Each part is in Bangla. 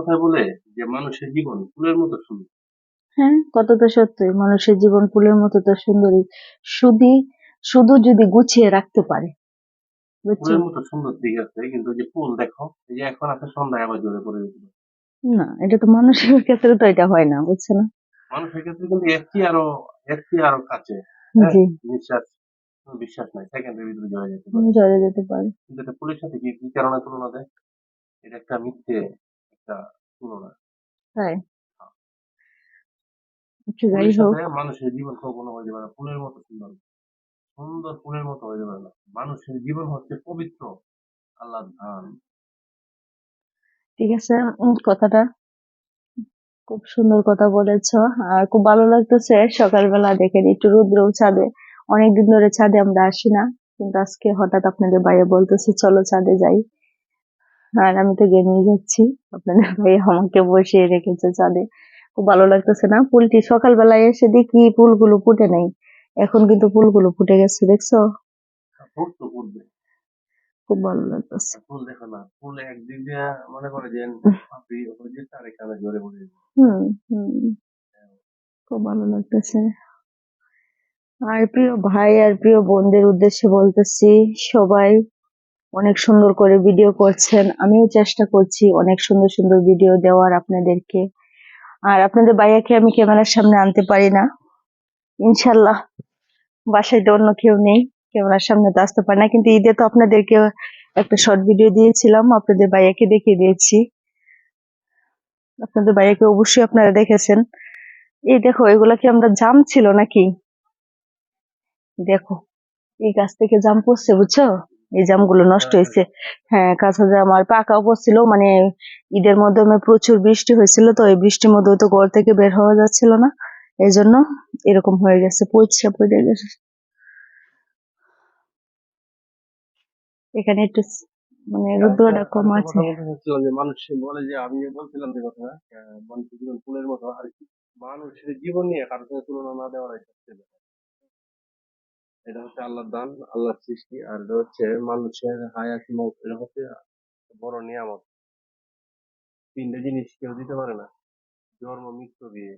কথা বলে যে মানুষের জীবন ফুলের মতো সুন্দর। হ্যাঁ তো সত্যি। মানুষের জীবন ফুলের মতো তো সুন্দরী শুধু শুধু যদি গুছিয়ে রাখতে পারে। ফুলের মতো সুন্দর দিক আছে কিন্তু যে ফুল দেখো এই যে এখন আছে সন্ধ্যায় আবার জোরে পড়ে পারে। না এটা তো মানুষের ক্ষেত্রে তো এটা হয় না বুঝছ না মানুষের ক্ষেত্রে কিন্তু চেয়ে আরও একটি আরও কাছে। হ্যাঁ, জি। বিশ্বাস কোনো বিশ্বাস নাই সেকেন্ডের ভিতরে জয় যেতে পারে। যেতে পারে। কিন্তু এটা ফুলের সাথে কি কি কারণে তুলনা দেয়? এটা একটা মিথ্যে একটা তুলনা তাই? আচ্ছা যাই হোক। মানুষের জীবন কখনো হয়ে যাবে না ফুলের মতো সুন্দর। সুন্দর ফুলের মতো হয়ে যাবে না। মানুষের জীবন হচ্ছে পবিত্র আল্লাহ ধান। ঠিক আছে কথাটা খুব সুন্দর কথা বলেছ। আর খুব ভালো লাগতেছে সকালবেলা দেখেন একটু রুদ্র ছাদে। অনেকদিন ধরে ছাদে আমরা আসি না কিন্তু আজকে হঠাৎ আপনাদের ভাইয়া বলতেছে চলো ছাদে যাই। আর আমি তো গেমেই যাচ্ছি। আপনাদের ভাই আমাকে বসিয়ে রেখেছে চাঁদে খুব ভালো লাগতেছে না? ফুলটি সকালবেলায় এসে দেখি ফুলগুলো ফুটে নাই। এখন কিন্তু ফুলগুলো ফুটে গেছে দেখছ? ফুটবে। খুব ভালো লাগতেছে। ফুল দেখো না ফুল একদিক দিয়ে মনে করে যে। হুম হুম। খুব ভালো লাগতেছে। আর প্রিয় ভাই আর প্রিয় বোনদের উদ্দেশ্যে বলতেছি সবাই অনেক সুন্দর করে ভিডিও করছেন। আমিও চেষ্টা করছি অনেক সুন্দর সুন্দর ভিডিও দেওয়ার আপনাদেরকে। আর আপনাদের ভাইয়াকে আমি ক্যামেরার সামনে আনতে পারি না। ইনশাল্লাহ। বাসায় তো অন্য কেউ নেই, ক্যামেরার সামনে তো আসতে পারে না। কিন্তু ঈদে তো আপনাদেরকে একটা শর্ট ভিডিও দিয়েছিলাম, আপনাদের ভাইয়াকে দেখিয়ে দিয়েছি। আপনাদের ভাইয়াকে অবশ্যই আপনারা দেখেছেন। এই দেখো, এগুলা কি আমরা জাম ছিল নাকি? দেখো, এই গাছ থেকে জাম পড়ছে, বুঝছ? এই জামগুলো নষ্ট হয়েছে। হ্যাঁ। কাঁচা জাম আর পাকাও পড়ছিল মানে ঈদের মাধ্যমে প্রচুর বৃষ্টি হয়েছিল তো এই বৃষ্টির মধ্যে তো ঘর থেকে বের হওয়া যাচ্ছিল না। এই জন্য এরকম হয়ে গেছে পচছে পড়ে গেছে। এখানে একটু মানে রোদ্দুরটা কম আছে। কথা বলতে যে মানুষ বলে যে আমি বলছিলাম যে কথা মানুষের জীবন ফুলের মতো আর কি। মানুষের জীবন নিয়ে কারোর তুলনা না better। এটা হচ্ছে আল্লাহর দান আল্লাহর সৃষ্টি আর এটা হচ্ছে মানুষের হায়াত মত এটা হচ্ছে বড় নিয়ামত। তিনটে জিনিস কেউ দিতে পারে না জন্ম মৃত্যু বিয়ে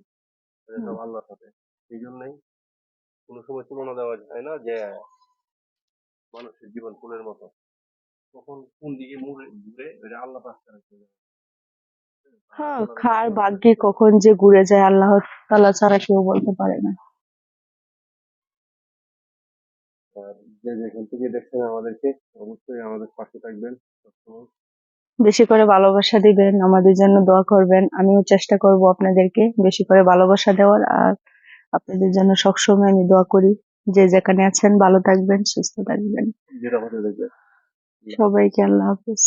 এটা সব আল্লাহর সাথে সেই জন্যই কোনো সময় তুলনা দেওয়া যায় না যে মানুষের জীবন ফুলের মতো। কখন কোন দিকে মুড়ে ঘুরে এটা আল্লাহ জানে না। হ্যাঁ খার ভাগ্যে কখন যে ঘুরে যায় আল্লাহ তাআলা ছাড়া কেউ বলতে পারে না। যে যেখান থেকে দেখছেন আমাদেরকে অবশ্যই আমাদের পাশে থাকবেন বেশি করে ভালোবাসা দিবেন আমাদের জন্য দোয়া করবেন। আমিও চেষ্টা করব আপনাদেরকে বেশি করে ভালোবাসা দেওয়ার আর আপনাদের জন্য সবসময় আমি দোয়া করি। যে যেখানে আছেন ভালো থাকবেন সুস্থ থাকবেন। সবাইকে আল্লাহ হাফিজ।